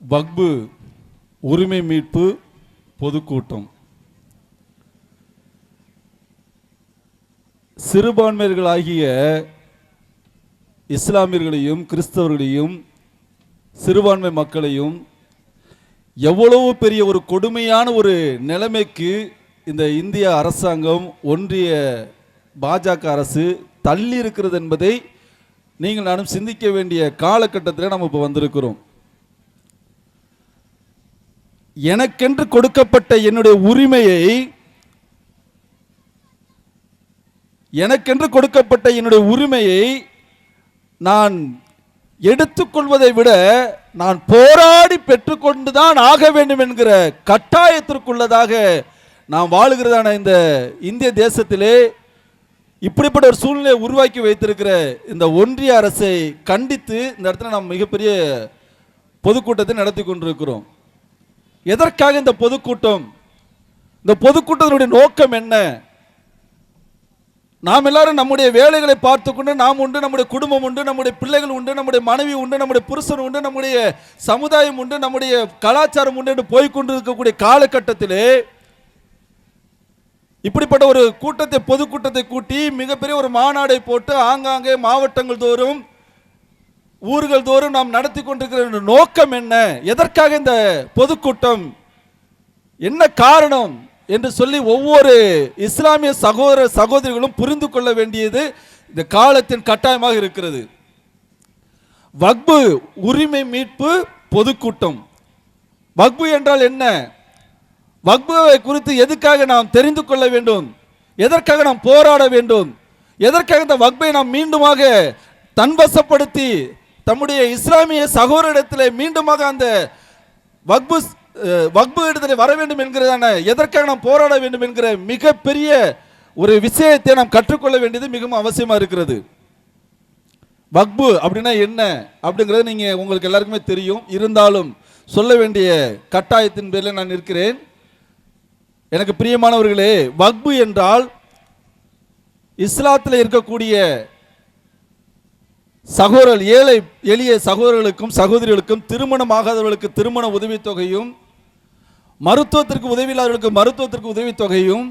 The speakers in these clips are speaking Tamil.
வக்பு உரிமை மீட்பு பொதுக்கூட்டம். சிறுபான்மையர்களாகிய இஸ்லாமியர்களையும் கிறிஸ்தவர்களையும் சிறுபான்மை மக்களையும் எவ்வளவு பெரிய ஒரு கொடுமையான ஒரு நிலைமைக்கு இந்த இந்திய அரசாங்கம் ஒன்றிய பாஜக அரசு தள்ளி இருக்கிறது என்பதை நீங்கள் நானும் சிந்திக்க வேண்டிய காலகட்டத்தில் நம்ம இப்போ வந்திருக்கிறோம். எனக்கென்று கொடுக்கப்பட்ட என்னுடைய உரிமையை எனக்கென்று கொடுக்கப்பட்ட என்னுடைய உரிமையை நான் எடுத்துக்கொள்வதை விட நான் போராடி பெற்றுக்கொண்டுதான் ஆக வேண்டும் என்கிற கட்டாயத்திற்குள்ளதாக நாம் வாழுகிறதான இந்த இந்திய தேசத்திலே இப்படிப்பட்ட ஒரு சூழ்நிலையை உருவாக்கி வைத்திருக்கிற இந்த ஒன்றிய அரசை கண்டித்து இந்த இடத்துல நாம் மிகப்பெரிய பொதுக்கூட்டத்தை நடத்தி கொண்டிருக்கிறோம். எதற்காக இந்த பொதுக்கூட்டம்? இந்த பொதுக்கூட்டத்தினுடைய நோக்கம் என்ன? நாம் எல்லாரும் நம்முடைய வேலைகளை பார்த்து கொண்டு நாம் உண்டு நம்முடைய குடும்பம் உண்டு நம்முடைய பிள்ளைகள் உண்டு நம்முடைய மனைவி உண்டு நம்முடைய புருஷன் உண்டு நம்முடைய சமுதாயம் உண்டு நம்முடைய கலாச்சாரம் உண்டு என்று போய்க்கொண்டு இருக்கக்கூடிய காலகட்டத்திலே இப்படிப்பட்ட ஒரு கூட்டத்தை பொதுக்கூட்டத்தை கூட்டி மிகப்பெரிய ஒரு மாநாடை போட்டு ஆங்காங்கே மாவட்டங்கள் தோறும் ஊர்கள் தோறும் நாம் நடத்தி கொண்டிருக்கிற நோக்கம் என்ன? எதற்காக இந்த பொதுக்கூட்டம்? என்ன காரணம்? என்று சொல்லி ஒவ்வொரு இஸ்லாமிய சகோதர சகோதரிகளும் புரிந்து கொள்ள வேண்டியது இந்த காலத்தின் கட்டாயமாக இருக்கிறது. வக்பு உரிமை மீட்பு பொதுக்கூட்டம். வக்பு என்றால் என்ன? வக்புவை குறித்து எதுக்காக நாம் தெரிந்து கொள்ள வேண்டும்? எதற்காக நாம் போராட வேண்டும்? எதற்காக இந்த வக்பை நாம் மீண்டுமாக தன்வசப்படுத்தி தம்முடைய இஸ்லாமிய சகோதரிடத்தில் மீண்டுமாக அந்த வக்பு வக்பு இடத்துல வர வேண்டும் என்கிறதான எதற்காக நாம் போராட வேண்டும் என்கிற மிகப்பெரிய ஒரு விஷயத்தை நாம் கற்றுக்கொள்ள வேண்டியது மிகவும் அவசியமா இருக்கிறது. வக்பு அப்படின்னா என்ன? அப்படிங்கிறது நீங்க உங்களுக்கு எல்லாருக்குமே தெரியும். இருந்தாலும் சொல்ல வேண்டிய கட்டாயத்தின் பேரில் நான் இருக்கிறேன் எனக்கு பிரியமானவர்களே வக்பு என்றால் இஸ்லாத்தில் இருக்கக்கூடிய சகோதரர் ஏழை எளிய சகோதரர்களுக்கும் சகோதரிகளுக்கும் திருமணமாகாதவர்களுக்கு திருமண உதவித்தொகையும் மருத்துவத்திற்கு உதவியில்லாதவர்களுக்கு மருத்துவத்திற்கு உதவித்தொகையும்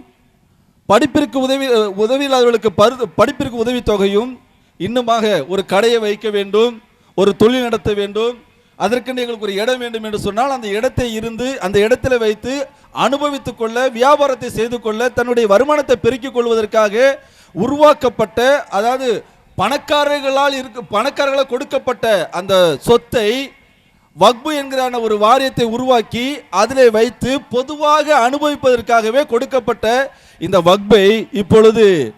படிப்பிற்கு உதவி உதவியில்லாதவர்களுக்கு பரு படிப்பிற்கு உதவித்தொகையும் இன்னுமாக ஒரு கடையை வைக்க வேண்டும் ஒரு தொழில் நடத்த வேண்டும் அதற்கென்று எங்களுக்கு ஒரு இடம் வேண்டும் என்று சொன்னால் அந்த இடத்தை இருந்து அந்த இடத்துல வைத்து அனுபவித்துக் கொள்ள வியாபாரத்தை செய்து கொள்ள தன்னுடைய வருமானத்தை பெருக்கிக் கொள்வதற்காக உருவாக்கப்பட்ட அதாவது பணக்காரர்களால் இருக்கு பணக்காரர்களால் கொடுக்கப்பட்ட அந்த சொத்தை வக்பு என்கிறான ஒரு வாரியத்தை உருவாக்கி அதிலே வைத்து பொதுவாக அனுபவிப்பதற்காகவே கொடுக்கப்பட்ட இந்த வக்பை இப்பொழுது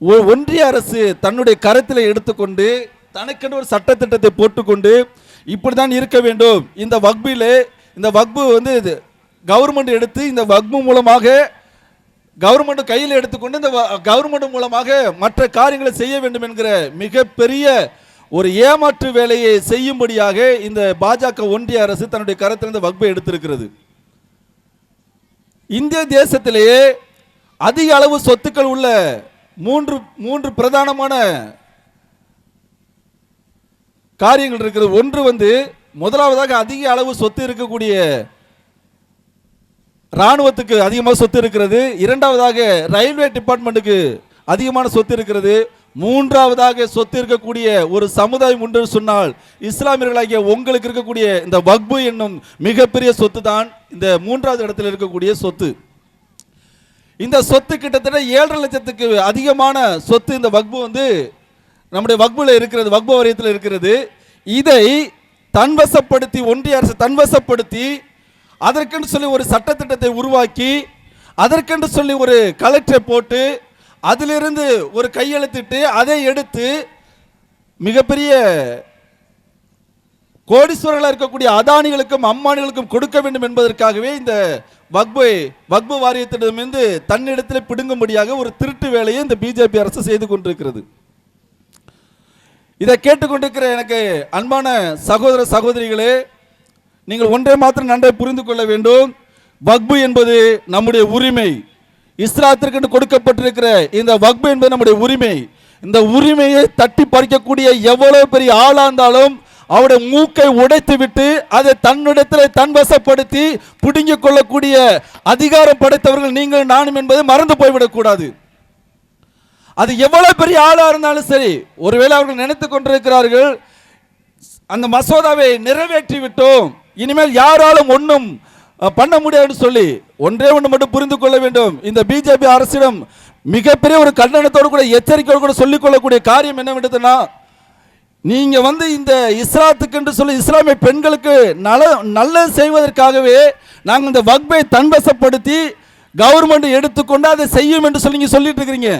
ஒ- ஒன்றிய அரசு தன்னுடைய கரத்தில் எடுத்துக்கொண்டு தனக்கென்று ஒரு சட்டத்திட்டத்தை போட்டுக்கொண்டு இப்படிதான் இருக்க வேண்டும். இந்த வக்பிலே இந்த வக்பு வந்து கவர்மெண்ட் எடுத்து இந்த வக்பு மூலமாக கவர்மெண்ட் கையில் எடுத்துக்கொண்டு இந்த கவர்மெண்ட் மூலமாக மற்ற காரியங்களை செய்ய வேண்டும் என்கிற மிகப்பெரிய ஒரு ஏமாற்று வேலையை செய்யும்படியாக இந்த பாஜக ஒன்றிய அரசு தன்னுடைய கரத்திலிருந்து வக்பை எடுத்திருக்கிறது. இந்திய தேசத்திலேயே அதிக அளவு சொத்துக்கள் உள்ள மூன்று மூன்று பிரதானமான காரியங்கள் இருக்கிறது ஒன்று வந்து முதலாவதாக அதிக அளவு சொத்து இருக்கக்கூடிய ராணுவத்துக்கு அதிகமாக சொத்து இருக்கிறது. இரண்டாவதாக ரயில்வே டிபார்ட்மெண்ட்டுக்கு அதிகமான சொத்து இருக்கிறது. மூன்றாவதாக சொத்து இருக்கக்கூடிய ஒரு சமுதாயம் உண்டு சொன்னால் இஸ்லாமியர்களாகிய உங்களுக்கு இருக்கக்கூடிய இந்த வக்பு என்னும் மிகப்பெரிய சொத்து தான் இந்த மூன்றாவது இடத்தில் இருக்கக்கூடிய சொத்து. இந்த சொத்து கிட்டத்தட்ட ஏழரை லட்சத்துக்கு அதிகமான சொத்து இந்த வக்பு வந்து நம்முடைய வக்புல இருக்கிறது வக்பு வாரியத்தில் இருக்கிறது. இதை தன்வசப்படுத்தி ஒன்றிய அரசு தன்வசப்படுத்தி அதற்கென்று சொல்லி ஒரு சட்டத்திட்டத்தை உருவாக்கி அதற்கென்று சொல்லி ஒரு கலெக்டரை போட்டு அதிலிருந்து ஒரு கையெழுத்திட்டு அதை எடுத்து மிகப்பெரிய கோடீஸ்வரர்களாக இருக்கக்கூடிய அதானிகளுக்கும் அம்மானிகளுக்கும் கொடுக்க வேண்டும் என்பதற்காகவே இந்த வக்பு வக்பு வாரியத்திடமிருந்து தன்னிடத்தில் பிடுங்கும்படியாக ஒரு திருட்டு வேலையை இந்த பிஜேபி அரசு செய்து கொண்டிருக்கிறது. இதை கேட்டுக்கொண்டிருக்கிற எனக்கு அன்பான சகோதர சகோதரிகளே நீங்கள் ஒன்றை மாத்திரம் நன்றை புரிந்து கொள்ள வேண்டும். வக்பு என்பது நம்முடைய உரிமை. இஸ்லாத்திற்கு கொடுக்கப்பட்டிருக்கிற இந்த வக்பு என்பது நம்முடைய உரிமை. இந்த உரிமையை தட்டி பறிக்கக்கூடிய எவ்வளவு பெரிய ஆளா இருந்தாலும் அவருடைய மூக்கை உடைத்து விட்டு அதை தன்னிடத்தில் தன்வசப்படுத்தி பிடுங்கிக் கொள்ளக்கூடிய அதிகாரம் படைத்தவர்கள் நீங்கள் நானும் என்பது மறந்து போய்விடக்கூடாது அது எவ்வளவு பெரிய ஆளா இருந்தாலும் சரி ஒருவேளை அவர்கள் நினைத்து கொண்டிருக்கிறார்கள் அந்த மசோதாவை நிறைவேற்றி விட்டோம் இனிமேல் யாராலும் ஒன்றும் பண்ண முடியாதுன்னு சொல்லி ஒன்றே ஒன்று மட்டும் புரிந்து கொள்ள வேண்டும். இந்த பிஜேபி அரசிடம் மிகப்பெரிய ஒரு கண்டனத்தோடு கூட எச்சரிக்கையோடு கூட சொல்லிக் கொள்ளக்கூடிய காரியம் என்னவென்றதுன்னா நீங்கள் வந்து இந்த இஸ்லாத்துக்கு என்று சொல்லி இஸ்லாமிய பெண்களுக்கு நல நல்லது செய்வதற்காகவே நாங்கள் இந்த வக்பை தன்வசப்படுத்தி கவர்மெண்ட் எடுத்துக்கொண்டு அதை செய்யும் என்று சொல்லி நீங்கள் சொல்லிட்டு இருக்கிறீங்க.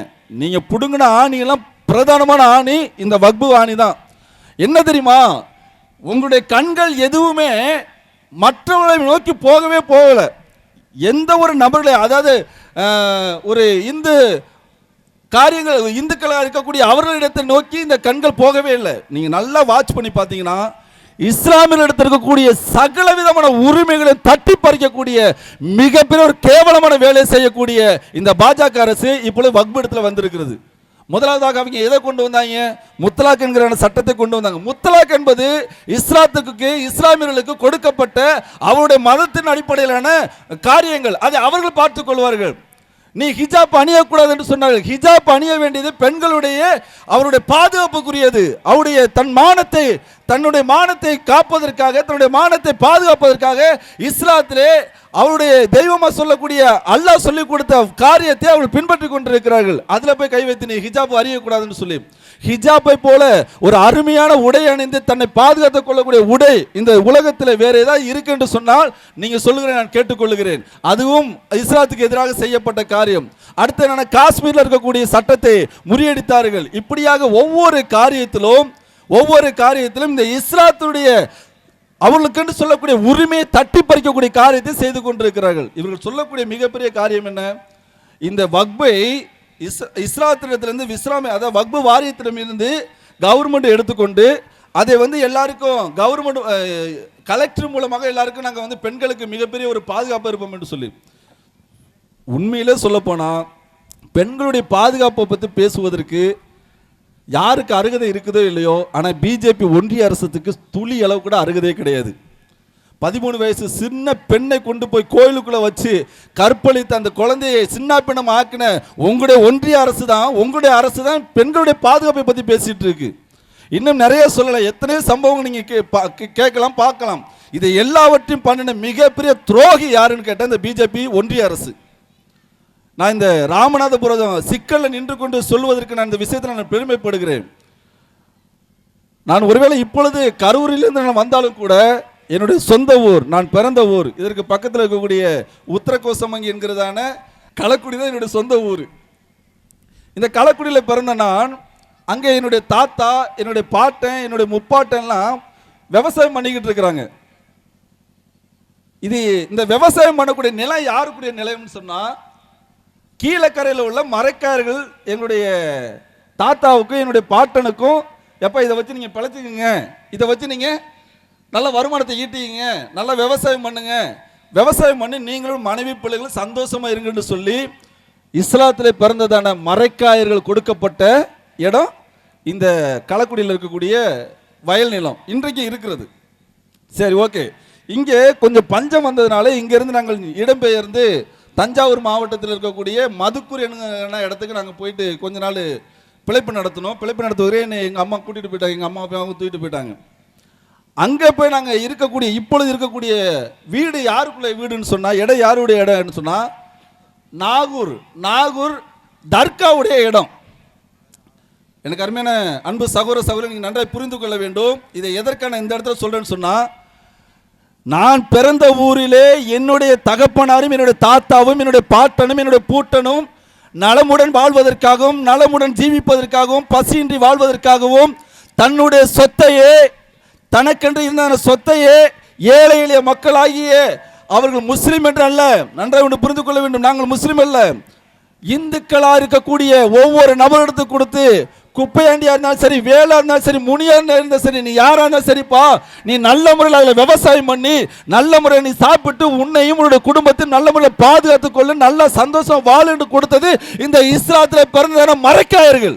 நீங்கள் பிடுங்கின ஆணியெல்லாம் பிரதானமான ஆணி இந்த வக்பு ஆணி தான் என்ன தெரியுமா? உங்களுடைய கண்கள் எதுவுமே மற்றவர்களை நோக்கி போகவே போகலை. எந்த ஒரு நபர்களை அதாவது ஒரு இந்து காரியங்கள் இந்துக்களாக இருக்கக்கூடிய அவர்களிடத்தை நோக்கி இந்த கண்கள் போகவே இல்லை. நீங்கள் நல்லா வாட்ச் பண்ணி பார்த்தீங்கன்னா இஸ்லாமியர்களிடத்தில் இருக்கக்கூடிய சகல விதமான உரிமைகளை தட்டி பறிக்கக்கூடிய மிகப்பெரிய ஒரு கேவலமான வேலையை செய்யக்கூடிய இந்த பாஜக அரசு இப்பொழுது வக்பு இடத்துல வந்திருக்கிறது. முதலாவதாக அவங்க எதை கொண்டு வந்தாங்க? முத்தலாக் என்கிற சட்டத்தை கொண்டு வந்தாங்க. முத்தலாக் என்பது இஸ்லாத்துக்கு இஸ்லாமியர்களுக்கு கொடுக்கப்பட்ட அவருடைய மதத்தின் அடிப்படையிலான காரியங்கள். அதை அவர்கள் பார்த்துக் கொள்வார்கள். நீ ஹிஜாப் அணியக்கூடாது என்று சொன்னார்கள். ஹிஜாப் அணிய வேண்டியது பெண்களுடைய அவருடைய பாதுகாப்புக்குரியது. அவருடைய தன் மானத்தை தன்னுடைய மானத்தை காப்பதற்காக தன்னுடைய மானத்தை பாதுகாப்பதற்காக இஸ்லாத்திலே அவருடைய தெய்வமாக சொல்லக்கூடிய அல்லாஹ் சொல்லி கொடுத்த காரியத்தை அவர்கள் பின்பற்றி கொண்டிருக்கிறார்கள். அதில் போய் கை வைத்து நீ ஹிஜாப் அறியக்கூடாதுன்னு சொல்லி. ஹிஜாப்பை போல ஒரு அருமையான உடை அணிந்து தன்னை பாதுகாத்துக் கொள்ளக்கூடிய உடை இந்த உலகத்தில் வேற ஏதாவது இருக்கு என்று சொன்னால் நீங்கள் சொல்லுகிறேன் நான் கேட்டுக்கொள்கிறேன் அதுவும் இஸ்லாத்துக்கு எதிராக செய்யப்பட்ட காரியம். அடுத்து என்னன்னா காஷ்மீரில் இருக்கக்கூடிய சட்டத்தை முறியடித்தார்கள். இப்படியாக ஒவ்வொரு காரியத்திலும் ஒவ்வொரு காரியத்திலும் இந்த இஸ்ராத்துடைய அவர்களுக்கென்று சொல்லக்கூடிய உரிமையை தட்டி பறிக்கக்கூடிய காரியத்தை செய்து கொண்டிருக்கிறார்கள். இவர்கள் சொல்லக்கூடிய மிகப்பெரிய காரியம் என்ன? இந்த வக்பை இஸ் இஸ்லாத்திடத்திலிருந்து விஸ்ராமி அதாவது வக்பு வாரியத்திடமிருந்து கவர்மெண்ட் எடுத்துக்கொண்டு அதை வந்து எல்லாருக்கும் கவர்மெண்ட் கலெக்டர் மூலமாக எல்லாருக்கும் நாங்கள் வந்து பெண்களுக்கு மிகப்பெரிய ஒரு பாதுகாப்பு இருப்போம் என்று சொல்லி. உண்மையிலே சொல்லப்போனால் பெண்களுடைய பாதுகாப்பை பற்றி பேசுவதற்கு யாருக்கு அருகதை இருக்குதோ இல்லையோ ஆனால் பிஜேபி ஒன்றிய அரசுக்கு துளி அளவு கூட அருகதே கிடையாது. பதிமூணு வயசு சின்ன பெண்ணை கொண்டு போய் கோயிலுக்குள்ளே வச்சு கற்பழித்த அந்த குழந்தையை சின்ன பின்னம் ஆக்கின உங்களுடைய ஒன்றிய அரசு தான் உங்களுடைய அரசு தான் பெண்களுடைய பாதுகாப்பை பற்றி பேசிகிட்டு இருக்கு. இன்னும் நிறைய சொல்லலாம் எத்தனையோ சம்பவங்கள் நீங்கள் கே- பா- கே- கேட்கலாம் பார்க்கலாம். இதை எல்லாவற்றையும் பண்ணின மிகப்பெரிய துரோகி யாருன்னு கேட்டால் இந்த பிஜேபி ஒன்றிய அரசு. நான் இந்த ராமநாதபுரம் சிக்கலில் நின்று கொண்டு சொல்வதற்கு நான் இந்த விஷயத்தில் நான் பெருமைப்படுகிறேன். நான் ஒருவேளை இப்பொழுது கரூரிலிருந்து நான் வந்தாலும் கூட என்னுடைய சொந்த ஊர் நான் பிறந்த ஊர் இதற்கு பக்கத்தில் இருக்கக்கூடிய உத்தரகோசமங்கி என்கிறதான களக்குடி தான் என்னுடைய சொந்த ஊர். இந்த களக்குடியில் பிறந்த நான் அங்கே என்னுடைய தாத்தா என்னுடைய பாட்டன் என்னுடைய முப்பாட்டன்லாம் விவசாயம் பண்ணிக்கிட்டு இருக்கிறாங்க. இது இந்த விவசாயம் பண்ணக்கூடிய நிலம் யாருக்குடைய நிலம்னு சொன்னால் கீழக்கரையில் உள்ள மரைக்காரர்கள் எங்களுடைய தாத்தாவுக்கும் என்னுடைய பாட்டனுக்கும் எப்போ இதை வச்சு நீங்கள் பிழைச்சிக்கங்க. இதை வச்சு நீங்கள் நல்ல வருமானத்தை ஈட்டிங்க நல்ல விவசாயம் பண்ணுங்க. விவசாயம் பண்ணி நீங்களும் மனைவி பிள்ளைகளும் சந்தோஷமாக இருங்கன்னு சொல்லி இஸ்லாத்தில் பிறந்ததான மரைக்காயர்கள் கொடுக்கப்பட்ட இடம் இந்த களக்குடியில் இருக்கக்கூடிய வயல் நிலம். இன்றைக்கு இருக்கிறது. சரி ஓகே. இங்கே கொஞ்சம் பஞ்சம் வந்ததுனால இங்கேருந்து நாங்கள் இடம்பெயர்ந்து தஞ்சாவூர் மாவட்டத்தில் இருக்கக்கூடிய மதுக்கூர் என்கிற இடத்துக்கு நாங்கள் போயிட்டு கொஞ்ச நாள் பிழைப்பு நடத்தினோம். பிழைப்பு நடத்துவதே என்னை எங்கள் அம்மா கூட்டிகிட்டு போயிட்டாங்க. எங்கள் அம்மா அப்பாவும் தூக்கிட்டு போயிட்டாங்க. அங்கே போய் நாங்கள் இருக்கக்கூடிய இப்பொழுது இருக்கக்கூடிய வீடு யாருக்குள்ளே வீடுன்னு சொன்னால் இடம் யாருடைய இடம்னு சொன்னால் நாகூர் நாகூர் தர்காவுடைய இடம். எனக்கு அருமையான அன்பு சகோதர சகோதரர் நீங்கள் நன்றாக புரிந்து கொள்ள வேண்டும். இதை எதற்கான இந்த இடத்துல சொல்கிறேன்னு சொன்னால் நான் பிறந்த ஊரிலே என்னுடைய தகப்பனாரும் என்னுடைய தாத்தாவும் என்னுடைய பாட்டனும் என்னுடைய பூட்டனும் நலமுடன் வாழ்வதற்காகவும் நலமுடன் ஜீவிப்பதற்காகவும் பசியின்றி வாழ்வதற்காகவும் தன்னுடைய சொத்தையே தனக்கென்று இருந்த சொத்தையே ஏழை எளிய மக்களாகிய அவர்கள் முஸ்லீம் என்று அல்ல. நன்றாக ஒன்று புரிந்து கொள்ள வேண்டும். நாங்கள் முஸ்லீம் அல்ல. இந்துக்களாக இருக்கக்கூடிய ஒவ்வொரு நபரிடத்து கொடுத்து குப்பையாண்டியா இருந்தாலும் சரி வேலா இருந்தாலும் சரி முனியா இருந்தாலும் சரி நீ யாரா இருந்தாலும் சரிப்பா நீ நல்ல முறையில் அதில் விவசாயம் பண்ணி நல்ல முறையில் நீ சாப்பிட்டு உன்னையும் உன்னுடைய குடும்பத்தையும் நல்ல முறையில் பாதுகாத்துக் கொள்ள நல்ல சந்தோஷம் வாழ்ந்து கொடுத்தது இந்த இஸ்லாத்தில் பிறந்த மறைக்காயர்கள்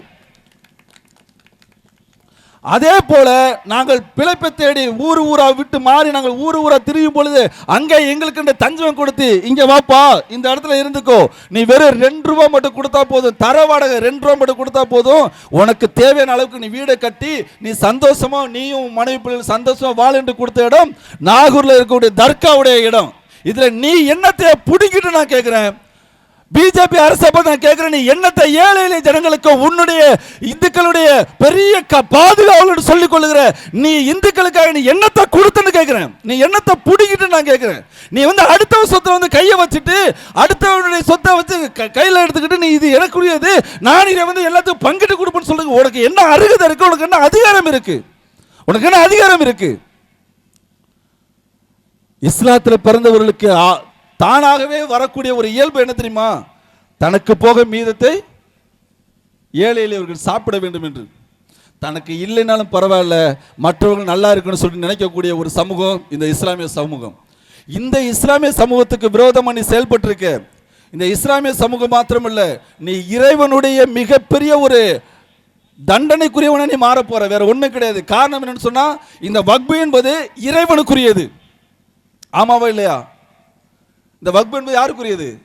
அதே போல நாங்கள் பிழைப்பை தேடி ஊர் ஊரா விட்டு மாறி நாங்கள் ஊர் ஊரா திரும்பும் பொழுது அங்கே எங்களுக்கு இந்த தஞ்சம் கொடுத்து இங்கே வாப்பா இந்த இடத்துல இருந்துக்கோ. நீ வெறும் ரெண்டு ரூபா மட்டும் கொடுத்தா போதும். தர வாடகை ரெண்டு ரூபா மட்டும் கொடுத்தா போதும். உனக்கு தேவையான அளவுக்கு நீ வீடை கட்டி நீ சந்தோஷமா நீயும் உன் மனைவி பிள்ளைகள் சந்தோஷமா வாழ் என்று கொடுத்த இடம் நாகூர்ல இருக்கக்கூடிய தர்காவுடைய இடம். இதுல நீ என்னத்தை பிடிக்கிட்டு நான் கேட்குறேன் பிஜேபி அரசை பத்தி நான் கேட்கிறேன் நீ என்னத்தை ஏழை எளிய ஜனங்களுக்கு உன்னுடைய இந்துக்களுடைய பெரிய க- பாதுகாவலோடு சொல்லிக் கொள்ளுகிற நீ இந்துக்களுக்காக நீ என்னத்தை கொடுத்தன்னு கேட்கிறேன் நீ என்னத்தை பிடிக்கிட்டு நான் கேட்கிறேன் நீ வந்து அடுத்தவ சொத்தை வந்து கையை வச்சுட்டு அடுத்தவனுடைய சொத்தை வச்சு க- எடுத்துக்கிட்டு நீ இது எனக்குரியது நான் இதை வந்து எல்லாத்துக்கும் பங்கிட்டு கொடுப்பேன்னு சொல்லுங்க உனக்கு என்ன அருகதை இருக்கு? உனக்கு என்ன அதிகாரம் இருக்கு? உனக்கு என்ன அதிகாரம் இருக்கு? இஸ்லாத்தில் பிறந்தவர்களுக்கு தானாகவே வரக்கூடிய ஒரு இயல்பு என்ன தெரியுமா? தனக்கு போக மீதத்தை ஏழை எளியவர்கள் சாப்பிட வேண்டும் என்று. தனக்கு இல்லைனாலும் பரவாயில்ல மற்றவர்கள் நல்லா இருக்குன்னு சொல்லி நினைக்கக்கூடிய ஒரு சமூகம் இந்த இஸ்லாமிய சமூகம். இந்த இஸ்லாமிய சமூகத்துக்கு விரோதம் நீ செயல்பட்டிருக்க. இந்த இஸ்லாமிய சமூகம் மாத்திரமல்ல நீ இறைவனுடைய மிகப்பெரிய ஒரு தண்டனைக்குரியவனை நீ மாறப்போற வேற ஒன்றும் கிடையாது. காரணம் என்னன்னு சொன்னால் இந்த வக்பு என்பது இறைவனுக்குரியது. ஆமாவா இல்லையா? இந்த வக்பு என்பது யாருக்குரியது?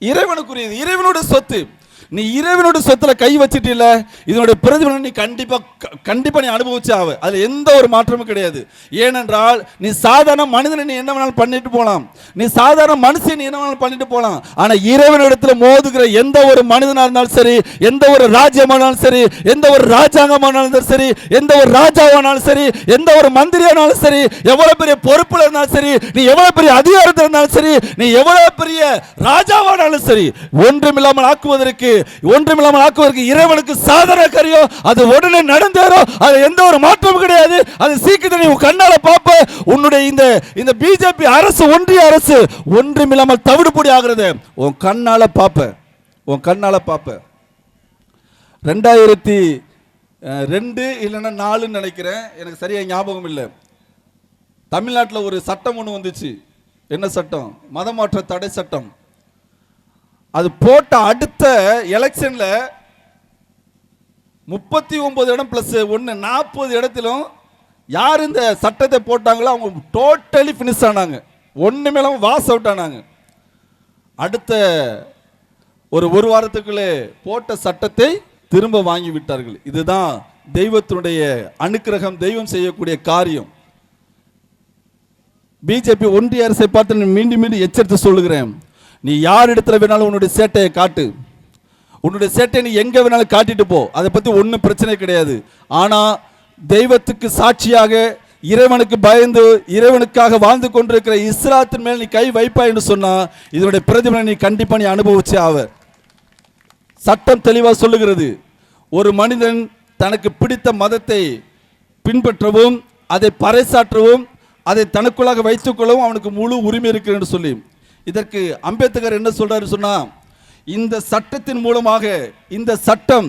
இறைவனுக்குரியது. இறைவனோட சொத்து. நீ இறைவனோட சொத்துல கை வச்சிட்டில்ல இதனுடைய பிரதிபலன் நீ கண்டிப்பா க- கண்டிப்பா நீ அனுபவிச்சு ஆவ. அதுல எந்த ஒரு மாற்றமும் கிடையாது. ஏனென்றால் நீ சாதாரண மனிதனை நீ என்ன வேணாலும் பண்ணிட்டு போகலாம் நீ சாதாரண மனுஷன் நீ என்ன வேணாலும் பண்ணிட்டு போகலாம் ஆனா இறைவனிடத்துல மோதுகிற எந்த ஒரு மனிதனா இருந்தாலும் சரி எந்த ஒரு ராஜ்யமானாலும் சரி எந்த ஒரு ராஜாங்கமானாலும் சரி எந்த ஒரு ராஜாவானாலும் சரி எந்த ஒரு மந்திரியானாலும் சரி எவ்வளவு பெரிய பொறுப்புல இருந்தாலும் சரி நீ எவ்வளவு பெரிய அதிகாரத்தில் இருந்தாலும் சரி நீ எவ்வளவு பெரிய ராஜாவானாலும் சரி ஒன்றுமில்லாமல் ஆக்குவதற்கு ஒன்றுமில்லாமல் ஆக்குவதற்கு இறைவனுக்கு சாதன கரியோ அது உடனே நடந்தேறோ அது எந்த ஒரு மாற்றமும் கிடையாது. அது சீக்கிரத்தை நீ கண்ணால் கண்ணால பார்ப்ப. உன்னுடைய இந்த இந்த பிஜேபி அரசு ஒன்றிய அரசு ஒன்றுமில்லாமல் தவிடுபொடி ஆகிறது. உன் கண்ணால பார்ப்ப. உன் கண்ணால பார்ப்ப. ரெண்டாயிரத்தி ரெண்டு இல்லைன்னா நாலுன்னு நினைக்கிறேன். எனக்கு சரியா ஞாபகம் இல்லை. தமிழ்நாட்டில் ஒரு சட்டம் ஒன்று வந்துச்சு. என்ன சட்டம்? மதமாற்ற தடை சட்டம். அது போட்ட அடுத்த எலெக்ஷனில் முப்பத்தி ஒன்பது இடம் ப்ளஸ் ஒன்று நாற்பது இடத்திலும் யார் இந்த சட்டத்தை போட்டாங்களோ அவங்க டோட்டலி ஃபினிஷ் ஆனாங்க. ஒன்று இல்லாமல் வாஸ் அவுட் ஆனாங்க. அடுத்த ஒரு ஒரு வாரத்துக்குள்ளே போட்ட சட்டத்தை திரும்ப வாங்கி விட்டார்கள். இதுதான் தெய்வத்தினுடைய அனுக்கிரகம் தெய்வம் செய்யக்கூடிய காரியம். பிஜேபி ஒன்றிய அரசை பார்த்து மீண்டும் மீண்டும் எச்சரித்து சொல்லுகிறேன். நீ யார் இடத்துல வேணாலும் உன்னுடைய சேட்டையை காட்டு. உன்னுடைய சேட்டையை நீ எங்கே வேணாலும் காட்டிட்டு போ. அதை பற்றி ஒன்றும் பிரச்சனை கிடையாது. ஆனால் தெய்வத்துக்கு சாட்சியாக இறைவனுக்கு பயந்து இறைவனுக்காக வாழ்ந்து கொண்டிருக்கிற இஸ்லாத்தின் மேல் நீ கை வைப்பாய் என்று இதனுடைய பிரதிபலனை நீ கண்டிப்பாக நீ அனுபவிச்சே ஆவ. சட்டம் தெளிவாக சொல்லுகிறது. ஒரு மனிதன் தனக்கு பிடித்த மதத்தை பின்பற்றவும் அதை பறைசாற்றவும் அதை தனக்குள்ளாக வைத்துக்கொள்ளவும் அவனுக்கு முழு உரிமை இருக்கு என்று சொல்லி. இதற்கு அம்பேத்கர் என்ன சொல்றாரு சொன்னா இந்த சட்டத்தின் மூலமாக இந்த சட்டம்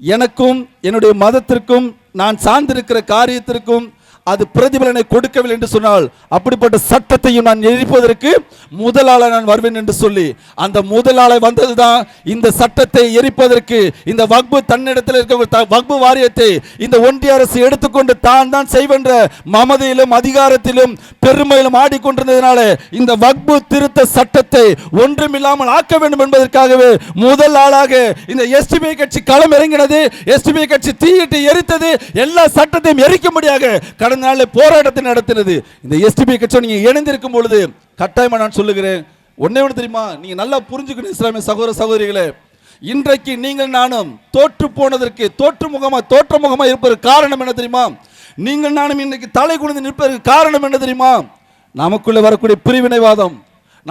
எனக்கும் என்னுடைய மதத்திற்கும் நான் சார்ந்திருக்கிற காரியத்திற்கும் அது பிரதிபலனை கொடுக்கவில்லை என்று சொன்னால் அப்படிப்பட்ட சட்டத்தையும் நான் எரிப்பதற்கு முதலாள நான் வருவேன் என்று சொல்லி அந்த முதலாளை வந்ததுதான் இந்த சட்டத்தை எரிப்பதற்கு இந்த வக்பு தன்னிடத்தில் இருக்க வக்பு வாரியத்தை இந்த ஒன்றிய அரசு எடுத்துக்கொண்டு தான் தான் செய்வென்ற மமதையிலும் அதிகாரத்திலும் பெருமையிலும் ஆடிக்கொண்டிருந்ததுனால இந்த வக்பு திருத்த சட்டத்தை ஒன்றுமில்லாமல் ஆக்க வேண்டும் என்பதற்காகவே முதல் ஆளாக இந்த எஸ்டிபி கட்சி களம் இறங்கினது எஸ்டிபி கட்சி தீயிட்டு எரித்தது எல்லா சட்டத்தையும் எரிக்கும்படியாக கடந்த நாளில் போராட்டத்தை நடத்தினது. இந்த எஸ்டிபி கட்சி நீங்கள் இணைந்திருக்கும் பொழுது கட்டாயமா நான் சொல்லுகிறேன். ஒண்ணே ஒன்று தெரியுமா? நீங்கள் நல்லா புரிஞ்சுக்கணும் இஸ்லாமிய சகோதர சகோதரிகளே. இன்றைக்கு நீங்கள் நானும் தோற்று போனதற்கு தோற்று முகமா தோற்ற முகமா இருப்பதற்கு காரணம் என்ன தெரியுமா? நீங்கள் நானும் இன்னைக்கு தலை குனிந்து நிற்பதற்கு காரணம் என்ன தெரியுமா? நமக்குள்ள வரக்கூடிய பிரிவினைவாதம்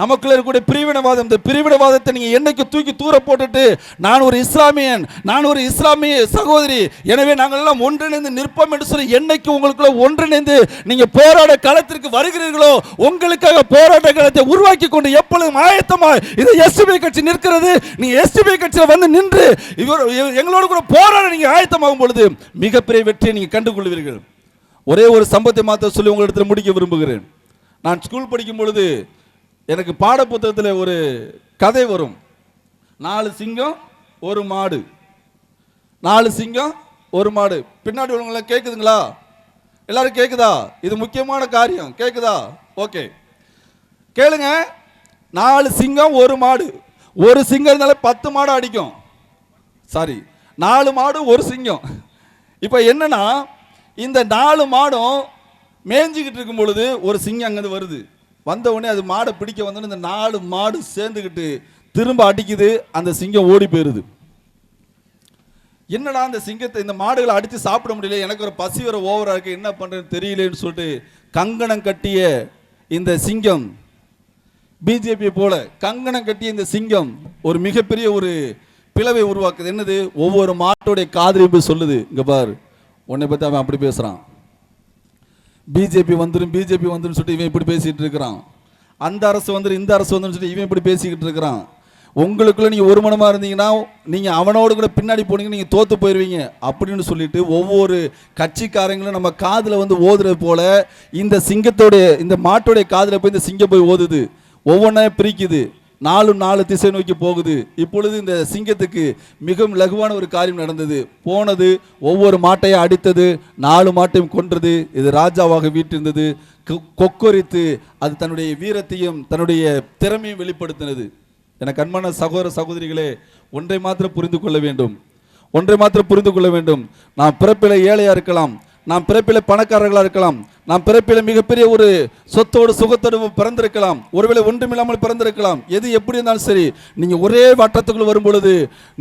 நமக்குள்ள இருக்கக்கூடிய பிரிவினவாதம் இந்த பிரிவினவாதத்தை நீங்கள் என்னைக்கு தூக்கி தூர போட்டுட்டு நான் ஒரு இஸ்லாமியன் நான் ஒரு இஸ்லாமிய சகோதரி எனவே நாங்கள் எல்லாம் ஒன்றிணைந்து நிற்போம் என்று சொல்லி என்னைக்கு உங்களுக்குள்ள ஒன்றிணைந்து நீங்கள் போராட களத்திற்கு வருகிறீர்களோ உங்களுக்காக போராட்ட களத்தை உருவாக்கி கொண்டு எப்பொழுதும் ஆயத்தமாக இது எஸ்டிபி கட்சி நிற்கிறது. நீ எஸ்டிபி கட்சியில் வந்து நின்று இவர் எங்களோட கூட போராட நீங்கள் ஆயத்தமாகும் பொழுது மிகப்பெரிய வெற்றியை நீங்கள் கண்டுகொள்வீர்கள். ஒரே ஒரு சம்பவத்தை மாத்த சொல்லி உங்களிடத்தில் முடிக்க விரும்புகிறேன். நான் ஸ்கூல் படிக்கும் பொழுது எனக்கு பாடப்புத்தகத்தில் ஒரு கதை வரும். நாலு சிங்கம் ஒரு மாடு. நாலு சிங்கம் ஒரு மாடு. பின்னாடி உள்ளவங்களாம் கேட்குதுங்களா எல்லாரும் கேட்குதா இது முக்கியமான காரியம். கேட்குதா ஓகே. கேளுங்க. நாலு சிங்கம் ஒரு மாடு. ஒரு சிங்கம் இருந்தாலே பத்து மாடு அடிக்கும். சாரி நாலு மாடு ஒரு சிங்கம். இப்போ என்னன்னா இந்த நாலு மாடும் மேய்ஞ்சிக்கிட்டு இருக்கும் பொழுது ஒரு சிங்கம் அங்கேருந்து வருது. வந்த உடனே அது மாடை பிடிக்க வந்தோடனே இந்த நாலு மாடு சேர்ந்துக்கிட்டு திரும்ப அடிக்குது அந்த சிங்கம் ஓடி போயிருது. என்னடா அந்த சிங்கத்தை இந்த மாடுகளை அடித்து சாப்பிட முடியல எனக்கு ஒரு பசி வர ஓவராக இருக்குது என்ன பண்ணுறேன்னு தெரியலன்னு சொல்லிட்டு கங்கணம் கட்டிய இந்த சிங்கம் பிஜேபி போல கங்கணம் கட்டிய இந்த சிங்கம் ஒரு மிகப்பெரிய ஒரு பிளவை உருவாக்குது. என்னது? ஒவ்வொரு மாட்டோடைய காதலியும் போய் சொல்லுது. இங்கே பார். உன்னை பற்றி அவன் அப்படி பேசுகிறான் பிஜேபி வந்துடும் பிஜேபி வந்துரும் சொல்லிட்டு இவன் இப்படி பேசிகிட்டு இருக்கிறான். அந்த அரசு வந்துடும் இந்த அரசு வந்துடும் சொல்லிட்டு இவன் இப்படி பேசிக்கிட்டு இருக்கிறான். உங்களுக்குள்ள நீங்கள் ஒரு மனமாக இருந்தீங்கன்னா நீங்கள் அவனோடு கூட பின்னாடி போனீங்க நீங்கள் தோற்று போயிடுவீங்க அப்படின்னு சொல்லிட்டு ஒவ்வொரு கட்சிக்காரங்களும் நம்ம காதில் வந்து ஓதுறது போல இந்த சிங்கத்தோடைய இந்த மாட்டோடைய காதில் போய் இந்த சிங்கம் போய் ஓதுது. ஒவ்வொன்றா பிரிக்குது. நாலும் நாலு திசை நோக்கி போகுது. இப்பொழுது இந்த சிங்கத்துக்கு மிகவும் லகுவான ஒரு காரியம் நடந்தது. போனது ஒவ்வொரு மாட்டையும் அடித்தது நாலு மாட்டையும் கொன்றது. இது ராஜாவாக வீட்டிருந்தது கொ- கொக்கரித்து அது தன்னுடைய வீரத்தையும் தன்னுடைய திறமையும் வெளிப்படுத்தினது. எனக்கு அன்பான சகோதர சகோதரிகளே ஒன்றை மாத்திரம் புரிந்து கொள்ள வேண்டும். ஒன்றை மாத்திரம் புரிந்து கொள்ள வேண்டும். நாம் பிறப்பில ஏழையாக இருக்கலாம். நாம் பிறப்பில பணக்காரர்களாக இருக்கலாம். நாம் பிறப்பில மிகப்பெரிய ஒரு சொத்தோடு சுகத்தோடு பிறந்திருக்கலாம். ஒருவேளை ஒன்றுமில்லாமல் பிறந்திருக்கலாம். எது எப்படி இருந்தாலும் சரி நீங்க ஒரே வட்டத்துக்குள் வரும்பொழுது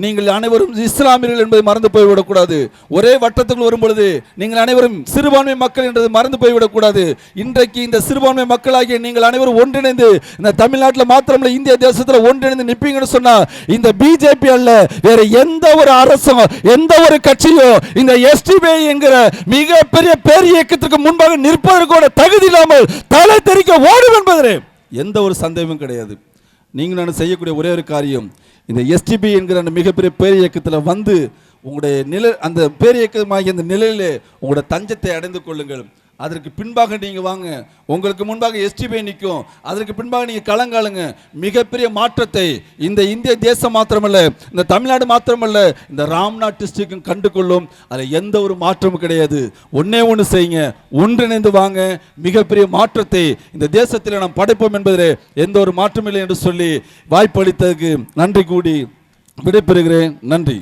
நீங்கள் அனைவரும் இஸ்லாமியர்கள் என்பதை மறந்து போய்விடக்கூடாது. ஒரே வட்டத்துக்குள் வரும்பொழுது நீங்கள் அனைவரும் சிறுபான்மை மக்கள் என்றது மறந்து போய்விடக்கூடாது. இன்றைக்கு இந்த சிறுபான்மை மக்களாகிய நீங்கள் அனைவரும் ஒன்றிணைந்து இந்த தமிழ்நாட்டில் மாத்திரமல்ல இந்திய தேசத்துல ஒன்றிணைந்து நிற்பீங்கன்னு சொன்னா இந்த பிஜேபி அல்ல வேற எந்த ஒரு அரசும் எந்த ஒரு கட்சியோ இந்த எஸ்டிபி என்கிற மிகப்பெரிய பேர் இயக்கத்திற்கு முன்பாக நிற்பதற்கோட தகுதி இல்லாமல் தலை தெறிக்க ஓடும் என்பதிலே எந்த ஒரு சந்தேகமும் கிடையாது. நீங்கள் நான் செய்யக்கூடிய ஒரே ஒரு காரியம் இந்த எஸ்டிபி என்கிற அந்த மிகப்பெரிய பேரியக்கத்தில் வந்து உங்களுடைய நிலை அந்த பேரியக்கமாகிய அந்த நிலையிலே உங்களுடைய தஞ்சத்தை அடைந்து கொள்ளுங்கள். அதற்கு பின்பாக நீங்கள் வாங்க. உங்களுக்கு முன்பாக எஸ்டிபி நிற்கும் அதற்கு பின்பாக நீங்கள் களங்காலுங்க மிகப்பெரிய மாற்றத்தை இந்த இந்திய தேசம் மாத்திரமல்ல இந்த தமிழ்நாடு மாத்திரமல்ல இந்த ராம்நாத் டிஸ்ட்ரிக்டும் கண்டு கொள்ளும் அதில் எந்த ஒரு மாற்றமும் கிடையாது. ஒன்றே ஒன்று செய்யுங்க. ஒன்றிணைந்து வாங்க. மிகப்பெரிய மாற்றத்தை இந்த தேசத்தில் நாம் படைப்போம் என்பதிலே எந்த ஒரு மாற்றமும் இல்லை என்று சொல்லி வாய்ப்பளித்ததுக்கு நன்றி கூடி விடைபெறுகிறேன். நன்றி.